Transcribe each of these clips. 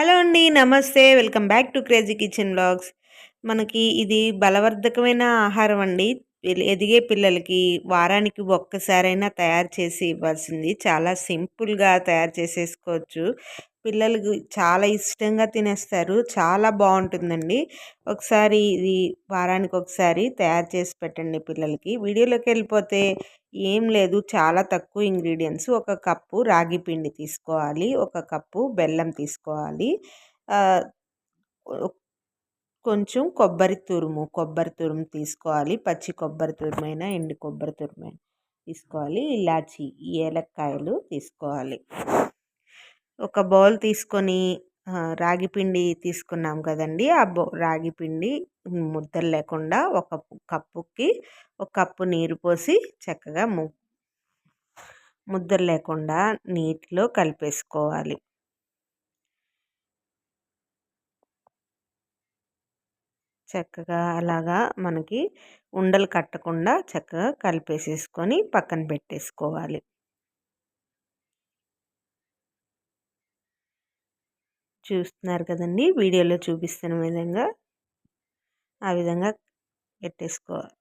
Hello అండి నమస్తే. Welcome back to crazy kitchen blogs మనకి ఇది బలవర్ధకమైన ఆహారం అండి. ఎదిగే పిల్లలకి వారానికి ఒక్కసారైనా తయారు చేసి ఇవ్వాల్సింది. చాలా సింపుల్గా తయారు చేసేసుకోవచ్చు. పిల్లలకు చాలా ఇష్టంగా తినేస్తారు. చాలా బాగుంటుందండి. ఒకసారి ఇది వారానికి ఒకసారి తయారు చేసి పెట్టండి పిల్లలకి. వీడియోలోకి వెళ్ళిపోతే ఏం లేదు. చాలా తక్కువ ఇంగ్రీడియంట్స్. ఒక కప్పు రాగి పిండి తీసుకోవాలి. ఒక కప్పు బెల్లం తీసుకోవాలి. కొంచెం కొబ్బరి తురుము కొబ్బరి తురుము తీసుకోవాలి. పచ్చి కొబ్బరి తురుమైనా ఎండు కొబ్బరి తురుమైనా తీసుకోవాలి. ఇలాచి ఏలక్కాయలు తీసుకోవాలి. ఒక బౌల్ తీసుకొని రాగి పిండి తీసుకున్నాం కదండి. ఆ బౌ రాగి పిండి ముద్దలు లేకుండా ఒక కప్పుకి ఒక కప్పు నీరు పోసి చక్కగా ము ముద్దలు లేకుండా నీటిలో కలిపేసుకోవాలి. చక్కగా అలాగా మనకి ఉండలు కట్టకుండా చక్కగా కలిపేసేసుకొని పక్కన పెట్టేసుకోవాలి. చూస్తున్నారు కదండి. వీడియోలో చూపిస్తున్న విధంగా ఆ విధంగా పెట్టేసుకోవాలి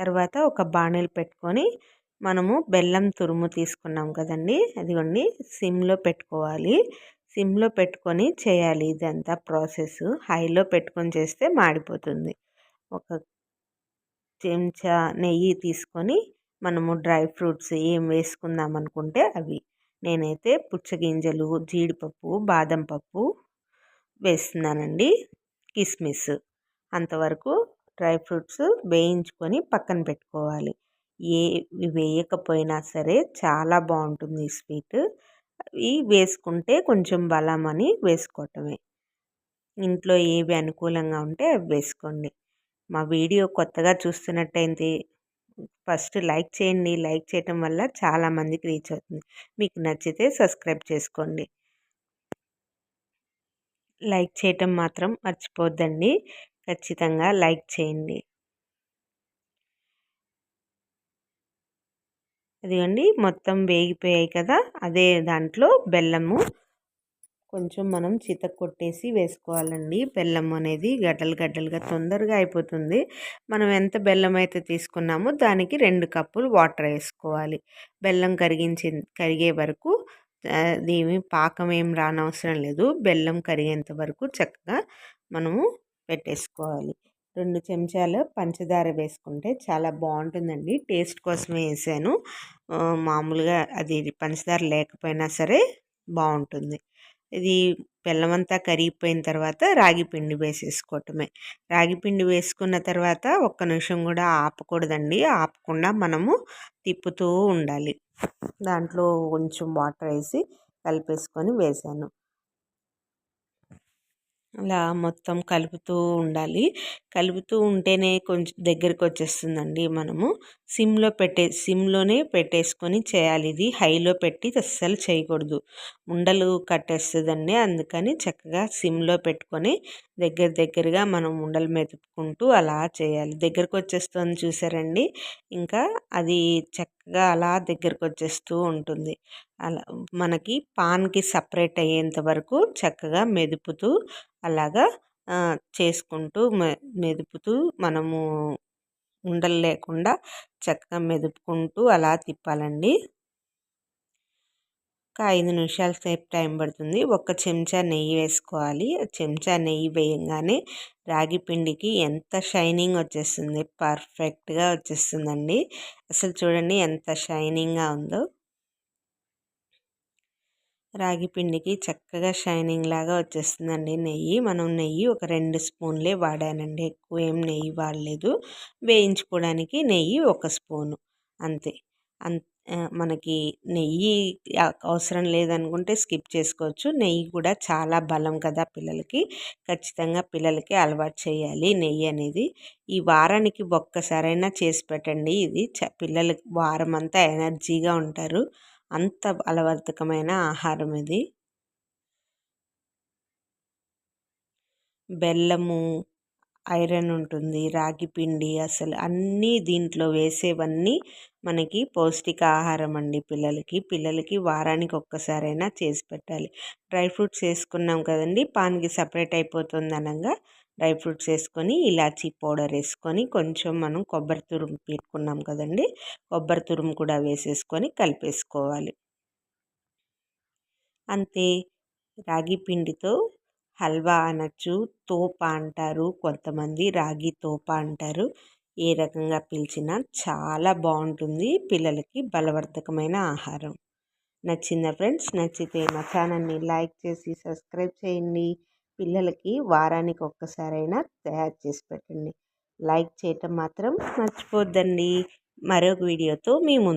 తర్వాత ఒక బాణీలు పెట్టుకొని మనము బెల్లం తురుము తీసుకున్నాం కదండి. అదిగోండి సిమ్లో పెట్టుకోవాలి. సిమ్లో పెట్టుకొని చేయాలి ఇదంతా ప్రాసెస్. హైలో పెట్టుకొని చేస్తే మాడిపోతుంది. ఒక చెంచా నెయ్యి తీసుకొని మనము డ్రై ఫ్రూట్స్ ఏం వేసుకుందాం అనుకుంటే అవి నేనైతే పుచ్చగింజలు జీడిపప్పు బాదం పప్పు వేస్తున్నానండి. కిస్మిస్. అంతవరకు డ్రై ఫ్రూట్స్ వేయించుకొని పక్కన పెట్టుకోవాలి. ఏ వేయకపోయినా సరే చాలా బాగుంటుంది ఈ స్వీట్. ఇవి వేసుకుంటే కొంచెం బలం అని వేసుకోవటమే. ఇంట్లో ఏవి అనుకూలంగా ఉంటే అవి వేసుకోండి. మా వీడియో కొత్తగా చూస్తున్నట్టయితే ఫస్ట్ లైక్ చేయండి. లైక్ చేయటం వల్ల చాలామందికి రీచ్ అవుతుంది. మీకు నచ్చితే సబ్స్క్రైబ్ చేసుకోండి. లైక్ చేయటం మాత్రం మర్చిపోద్దండి. ఖచ్చితంగా లైక్ చేయండి. అదిగండి. మొత్తం వేగిపోయాయి కదా! అదే దాంట్లో బెల్లము కొంచెం మనం చిత కొట్టేసి వేసుకోవాలండి. బెల్లం అనేది గడ్డలు గడ్డలుగా తొందరగా అయిపోతుంది. మనం ఎంత బెల్లం అయితే తీసుకున్నామో దానికి రెండు కప్పులు వాటర్ వేసుకోవాలి. బెల్లం కరిగించి కరిగే వరకు దీని పాకం ఏం రానవసరం లేదు. బెల్లం కరిగేంత వరకు చక్కగా మనము పెట్టేసుకోవాలి. రెండు చెంచాలు పంచదార వేసుకుంటే చాలా బాగుంటుందండి. టేస్ట్ కోసమే వేసాను. మామూలుగా అది పంచదార లేకపోయినా సరే బాగుంటుంది. ఇది బెల్లమంతా కరిగిపోయిన తర్వాత రాగి పిండి వేసేసుకోవటమే. రాగి పిండి వేసుకున్న తర్వాత ఒక్క నిమిషం కూడా ఆపకూడదండి. ఆపకుండా మనము తిప్పుతూ ఉండాలి. దాంట్లో కొంచెం వాటర్ వేసి కలిపేసుకొని వేసాను. అలా మొత్తం కలుపుతూ ఉండాలి. కలుపుతూ ఉంటేనే కొంచెం దగ్గరికి వచ్చేస్తుందండి మనము. సిమ్లో పెట్టే సిమ్లోనే పెట్టేసుకొని చేయాలి. ఇది హైలో పెట్టి అస్సలు చేయకూడదు. ఉండలు కట్టేస్తుందండి. అందుకని చక్కగా సిమ్లో పెట్టుకొని దగ్గర దగ్గరగా మనం ఉండలు మెతుక్కుంటూ అలా చేయాలి. దగ్గరకు వచ్చేస్తుంది చూసారండి? ఇంకా అది చక్కగా అలా దగ్గరకు వచ్చేస్తూ ఉంటుంది. అలా మనకి పాన్కి సపరేట్ అయ్యేంత వరకు చక్కగా మెదుపుతూ అలాగా చేసుకుంటూ మె మెదుపుతూ మనము ఉండలు లేకుండా చక్కగా మెదుపుకుంటూ అలా తిప్పాలండి. ఒక ఐదు నిమిషాల సేపు టైం పడుతుంది. ఒక చెంచా నెయ్యి వేసుకోవాలి. చెంచా నెయ్యి వేయంగానే రాగి పిండికి ఎంత షైనింగ్ వచ్చేస్తుంది? పర్ఫెక్ట్గా వచ్చేస్తుందండి. అసలు చూడండి ఎంత షైనింగ్గా ఉందో. రాగి పిండికి చక్కగా షైనింగ్ లాగా వచ్చేస్తుందండి నెయ్యి. మనం నెయ్యి ఒక రెండు స్పూన్లే వాడానండి. ఎక్కువ ఏం నెయ్యి వాడలేదు. వేయించుకోవడానికి నెయ్యి ఒక స్పూను. అంతే. మనకి నెయ్యి అవసరం లేదనుకుంటే స్కిప్ చేసుకోవచ్చు. నెయ్యి కూడా చాలా బలం కదా పిల్లలకి. ఖచ్చితంగా పిల్లలకి అలవాటు చేయాలి నెయ్యి అనేది. ఈ వారానికి ఒక్కసారైనా చేసి పెట్టండి. ఇది పిల్లలకి వారం అంతా ఎనర్జీగా ఉంటారు. అంత బలవర్ధకమైన ఆహారం ఇది. బెల్లము ఐరన్ ఉంటుంది రాగి పిండి అసలు అన్నీ దీంట్లో వేసేవన్నీ మనకి పౌష్టికాహారం అండి పిల్లలకి. పిల్లలకి వారానికి ఒక్కసారైనా చేసి పెట్టాలి. డ్రై ఫ్రూట్స్ వేసుకున్నాం కదండి పాన్కి సపరేట్ అయిపోతుంది అనగా డ్రై ఫ్రూట్స్ వేసుకొని ఇలాచీ పౌడర్ వేసుకొని కొంచెం మనం కొబ్బరి తురుము పెట్టుకున్నాం కదండి కొబ్బరి తురుము కూడా వేసేసుకొని కలిపేసుకోవాలి. అంతే. రాగి పిండితో హల్వా అనొచ్చు తోప అంటారు కొంతమంది రాగి తోప అంటారు. ఏ రకంగా పిలిచినా చాలా బాగుంటుంది పిల్లలకి బలవర్ధకమైన ఆహారం. నచ్చిందా ఫ్రెండ్స్? నచ్చితే మా ఛానల్ని లైక్ చేసి సబ్స్క్రైబ్ చేయండి. పిల్లలకి వారానికి ఒక్కసారైనా తయారు చేసి పెట్టండి. లైక్ చేయటం మాత్రం మర్చిపోద్దండి. మరొక వీడియోతో మీ ముందు